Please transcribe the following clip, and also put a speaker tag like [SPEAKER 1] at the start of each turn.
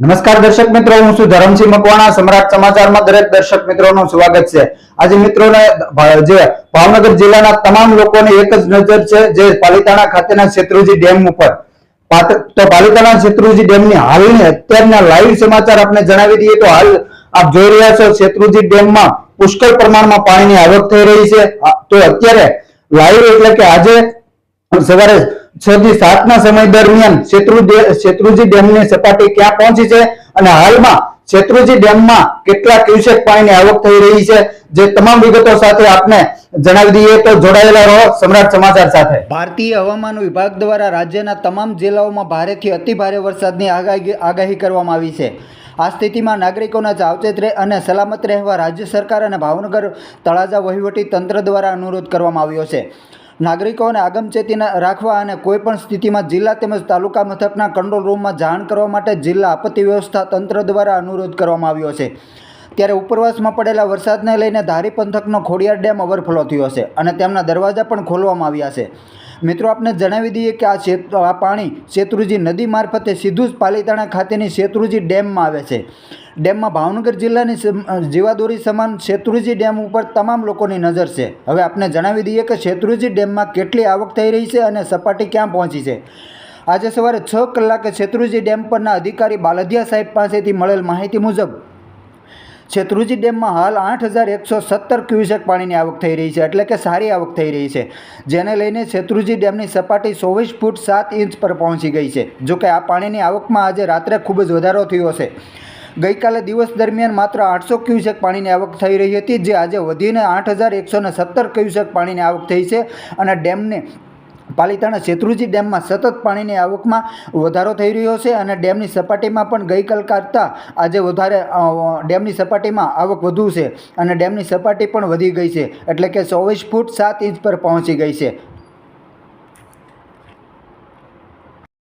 [SPEAKER 1] નમસ્કાર દર્શક મિત્રો, હું છું ધરમસિંહ મકવાણા, સમ્રાટ સમાચારમાં દરેક દર્શક મિત્રોનું સ્વાગત છે. આજે મિત્રોને જે ભાવનગર જિલ્લાના તમામ લોકોને એક જ નજર છે, જે પાલિતાણા ખાતેના શેત્રુજી ડેમ ઉપર. તો પાલિતાણા શેત્રુજી ડેમની હાલની અત્યારના લાઈવ સમાચાર આપને જણાવી દઈએ તો હાલ આપ જોઈ રહ્યા છો, શેત્રુજી ડેમમાં પુષ્કળ પ્રમાણમાં પાણીની આવક થઈ રહી છે. તો અત્યારે લાઈવ એટલે કે આજે સવારે છ થી સાત ના સમય દરમિયાન શેત્રુજી ડેમની સપાટી ક્યાં પહોંચી છે? અને હાલમાં શેત્રુજી ડેમમાં કેટલા ક્યુસેક પાણીની આવક થઈ રહી છે? જે તમામ વિગતો સાથે આપને જણાવી દઈએ. તો જોડાયેલા રહો સમ્રાટ સમાચાર સાથે.
[SPEAKER 2] ભારતીય હવામાન વિભાગ દ્વારા રાજ્યના તમામ જિલ્લાઓમાં ભારેથી અતિભારે વરસાદની આગાહી આગાહી કરવામાં આવી છે. આ સ્થિતિમાં નાગરિકોના સાવચેત રહે અને સલામત રહેવા રાજ્ય સરકાર અને ભાવનગર તળાજા વહીવટી તંત્ર દ્વારા અનુરોધ કરવામાં આવ્યો છે. નાગરિકોને આગમચેતી રાખવા અને કોઈપણ સ્થિતિમાં જિલ્લા તેમજ તાલુકા મથકના કંટ્રોલ રૂમમાં જાણ કરવા માટે જિલ્લા આપત્તિ વ્યવસ્થા તંત્ર દ્વારા અનુરોધ કરવામાં આવ્યો છે. ત્યારે ઉપરવાસમાં પડેલા વરસાદને લઈને ધારી પંથકનો ખોડિયાર ડેમ ઓવરફ્લો થયો છે અને તેમના દરવાજા પણ ખોલવામાં આવ્યા છે. મિત્રો, આપને જણાવી દઈએ કે આ આ પાણી શેત્રુજી નદી મારફતે સીધું જ પાલીતાણા ખાતેની શેત્રુજી ડેમમાં આવે છે. ડેમમાં ભાવનગર જિલ્લાની જીવાદોરી સમાન શેત્રુજી ડેમ ઉપર તમામ લોકોની નજર છે. હવે આપને જણાવી દઈએ કે શેત્રુજી ડેમમાં કેટલી આવક થઈ રહી છે અને સપાટી ક્યાં પહોંચી છે. આજે સવારે છ કલાકે શેત્રુજી ડેમ પરના અધિકારી બાલધિયા સાહેબ પાસેથી મળેલ માહિતી મુજબ શેત્રુજી ડેમમાં હાલ આઠ હજાર એકસો સત્તર ક્યુસેક પાણીની આવક થઈ રહી છે, એટલે કે સારી આવક થઈ રહી છે. જેને લઈને શેત્રુજી ડેમની સપાટી ચોવીસ ફૂટ સાત ઇંચ પર પહોંચી ગઈ છે. જો કે આ પાણીની આવકમાં આજે રાત્રે ખૂબ જ વધારો થયો છે. ગઈકાલે દિવસ દરમિયાન માત્ર આઠસો ક્યુસેક પાણીની આવક થઈ રહી હતી, જે આજે વધીને આઠ હજાર એકસો સત્તર ક્યુસેક પાણીની આવક થઈ છે અને ડેમને પાલિતાણા શેત્રુજી ડેમમાં સતત પાણીની આવકમાં વધારો થઈ રહ્યો છે અને ડેમની સપાટીમાં પણ ગઈકાલ કરતાં આજે વધારે ડેમની સપાટીમાં આવક વધુ છે અને ડેમની સપાટી પણ વધી ગઈ છે. એટલે કે ચોવીસ ફૂટ સાત ઇંચ પર પહોંચી ગઈ છે.